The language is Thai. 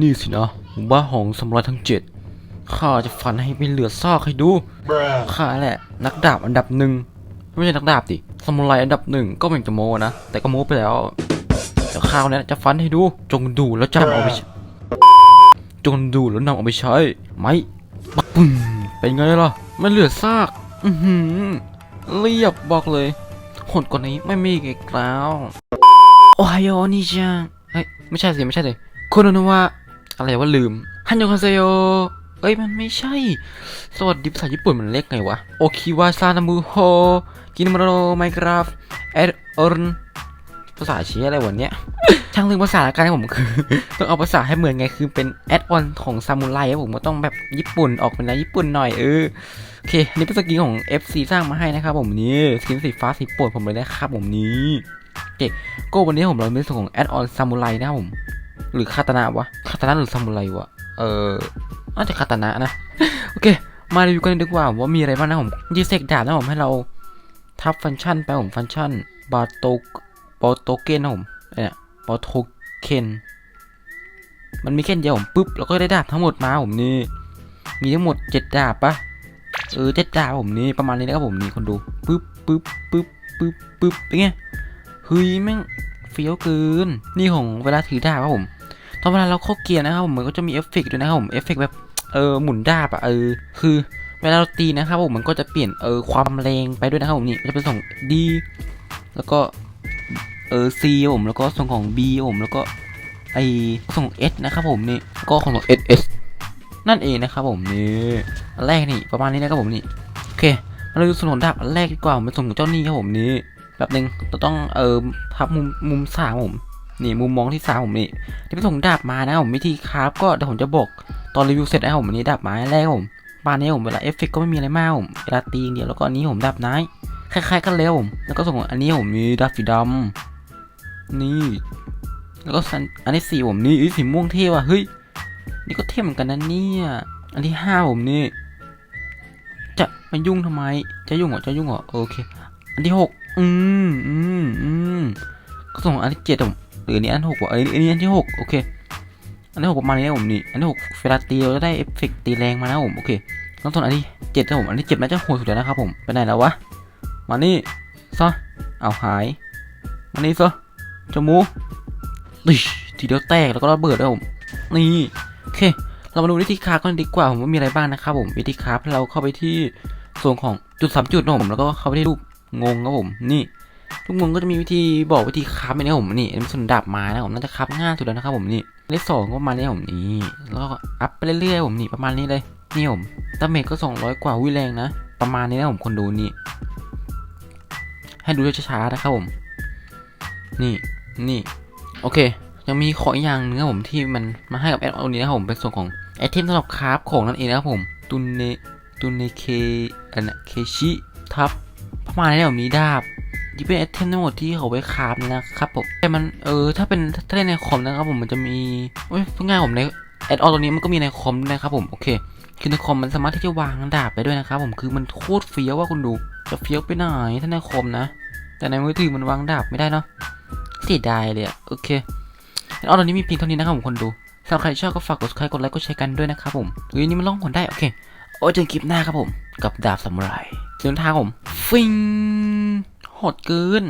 นี่สินะหมู่บ้านของสมุไรทั้งเจ็ดข้าจะฟันให้เป็นเหลือซากให้ดู Bruh. ข้าแหละ นักดาบอันดับหนึ่งไม่ใช่นักดาบดิสมุไรอันดับหนึ่งก็เป็นจะโมนะ แต่ก็โมไปแล้วเดี๋ยวข้าวนี้จะฟันให้ดู จงดูแล้วจำเอาไปใช้จงดูแล้วนำเอาไปใช้ไหมปักปึ้งเป็นไงล่ะไม่เหลือซาก อือหือเรียบบอกเลยหดกว่านี้ไม่มีอีกแล้ว โอไฮโอนี่จังเฮ้ยไม่ใช่สิไม่ใช่เลยคุณอนุวะ อะไรว่าลืมฮันโยคาเซโยเอ้ยมันไม่ใช่ สวัสดีภาษาญี่ปุ่นมันเรียกไงวะ โอคิวาซานามุโฮ กินมาโรไมกราฟเอดอร์นภาษาชียอะไรวันเนี้ยช่างลืมภาษาละกันผมคือ ต้องเอาภาษาให้เหมือนไงคือเป็นแอดออนของซามูไรผมก็ต้องแบบญี่ปุ่นออกเป็นแนวญี่ปุ่นหน่อยเออโอเคนี่เป็นสกินของ FC สร้างมาให้นะครับผมนี่สกินสีฟ้าสีโปรดผมเลยนะครับผมนี้โอเคก็วันนี้ผมเราในส่วนของแอดออนซามูไรนะครับผม หรือคาตนะวะคาตนะหรือซามูไรวะเออน่าจะคาตนะนะโอเค มารีวิวกันดีกว่าว่ามีอะไรบ้างนะผมยีเซกดาบนะผมให้เราทับฟังก์ชันไปผมฟังก์ชันบาโตบาโตเกนนะผมเนี่ยบาโตเคนมันมีแค่เดียวผมปุ๊บแล้วก็ได้ดาบทั้งหมดมาผมนี่มีทั้งหมดเจ็ดดาบปะเออเจ็ดดาบผมนี่ประมาณนี้นะครับผมนี่คนดูปุ๊บปุ๊บปุ๊บปุ๊บปุ๊บเป็นไงเฮ้ยแม่งเฟี้ยวเกินนี่ของเวลาถือดาบครับผม ตอนเวลาเราเข้าเกียร์นะครับผมมันก็จะมีเอฟเฟกต์ด้วยนะครับผมเอฟเฟกต์แบบเออหมุนดาบอะเออคือเวลาเราตีนะครับผมมันก็จะเปลี่ยนเออความแรงไปด้วยนะครับผมนี่จะเป็นส่ง D แล้วก็เออ C ผมแล้วก็ส่งของ B ผมแล้วก็ไอส่ง S นะครับผมนี่ก็ของส่ง S S นั่นเองนะครับผมนี่อแรกนี่ประมาณนี้นะครับผมนี่โอเคมาดูส่วนของดาบแรกดีกว่าผมเป็นส่งของเจ้านี้ครับผมนี่แบบหนึ่งเราต้องเออทับมุมมุมสามผม นี่มุมมองที่สามผมนี่ที่เป็นส่งดาบมานะผมวิธีคราฟก็เดี๋ยวผมจะบอกตอนรีวิวเสร็จนะผมอันนี้ดับไม้แรกครับผมบ้านนี้ผมเวลาเอฟเฟกก็ไม่มีอะไรมากผมเวลาตีเดียวแล้วก็อันนี้ผมดับไม้คล้ายๆกันเลยครับผมแล้วก็ส่งอันนี้ผมมีดับสีดำนี่แล้วก็สันอันที่สี่ผมนี่สีม่วงเท่ว่ะเฮ้ยนี่ก็เท่เหมือนกันนะเนี่ยอันที่ห้าผมนี่จะมายุ่งทำไม จะยุ่งเหรอจะยุ่งเหรอโอเค อันที่หกอืมอืมอืมก็ส่งอันที่เจ็ดผม หรืออันนี้อันที่หกวะเอ้ยอันนี้อันที่หกโอเค อันที่หกประมาณนี้นะผมนี่ อันที่หกเวลาตีเราจะได้เอฟเฟกต์ตีแรงมานะผมโอเคแล้วส่วนอันที่เจ็ดนะผมอันที่เจ็ดน่าจะโหดสุดแล้วนะครับผมไปไหนแล้ววะมานี่ซะเอาหายมานี่ซะจมูกดิทีเดียวแตกแล้วก็ระเบิดนะผมนี่โอเค เรามาดูวิธีคราฟกันดีกว่าผมว่ามีอะไรบ้างนะครับผมวิธีคราฟเราเข้าไปที่ส่วนของจุดสามจุดนะผมแล้วก็เข้าไปที่รูปงงครับผมนี่ ทุกงงก็จะมีวิธีบอกวิธีคราฟไปนะผมนี่อันนี้เป็นส่วนดาบม้นะผมน่าจะคราฟง่ายสุดแล้วนะครับผมนี่เลขสองก็ประมาณนี้ผมนี่แล้วก็อัพไปเรื่อยๆผมนี่ประมาณนี้เลยนี่ผมดาเมจก็สองร้อยกว่าวิแรงนะประมาณนี้นะผมคนดูนี่ให้ดูช้าๆนะครับผม นี่นี่โอเค ยังมีของอย่างนึงครับผมที่มันมาให้กับแอดออนนี้นะครับผมเป็นส่วนของไอเทมสำหรับคราฟของนั่นเองนะครับผมตุนเนตุนเนเคอันะเคชิทับประมาณนี้นะผมมีดาบ ที่เป็นไอเทมทั้งหมดที่เขาไว้คราฟนะครับผมแต่มันเออถ้าเป็นถ้าเล่นในคอมนะครับผมมันจะมีเอ้ยพูดง่ายผมในแอดออนตัวนี้มันก็มีในคอมนะครับผมโอเคคือในคอมมันสามารถที่จะวางดาบไปด้วยนะครับผมคือมันโคตรเฟี้ยวว่าคุณดูจะเฟี้ยวไปไหนถ้าในคอมนะ แต่ในมือถือมันวางดาบไม่ได้เนาะเสียดายเลยอะโอเคแอดออนตัวนี้มีเพียงเท่านี้นะครับผมคนดูสำหรับใครชอบก็ฝากกด subscribe กดไลค์กดแชร์กันด้วยนะครับผมเฮ้ยนี่มันล่องหนได้โอเคโอ้ยเจอคลิปหน้าครับผม กับดาบซามูไรเดินทางผม ฟิง โหดเกิน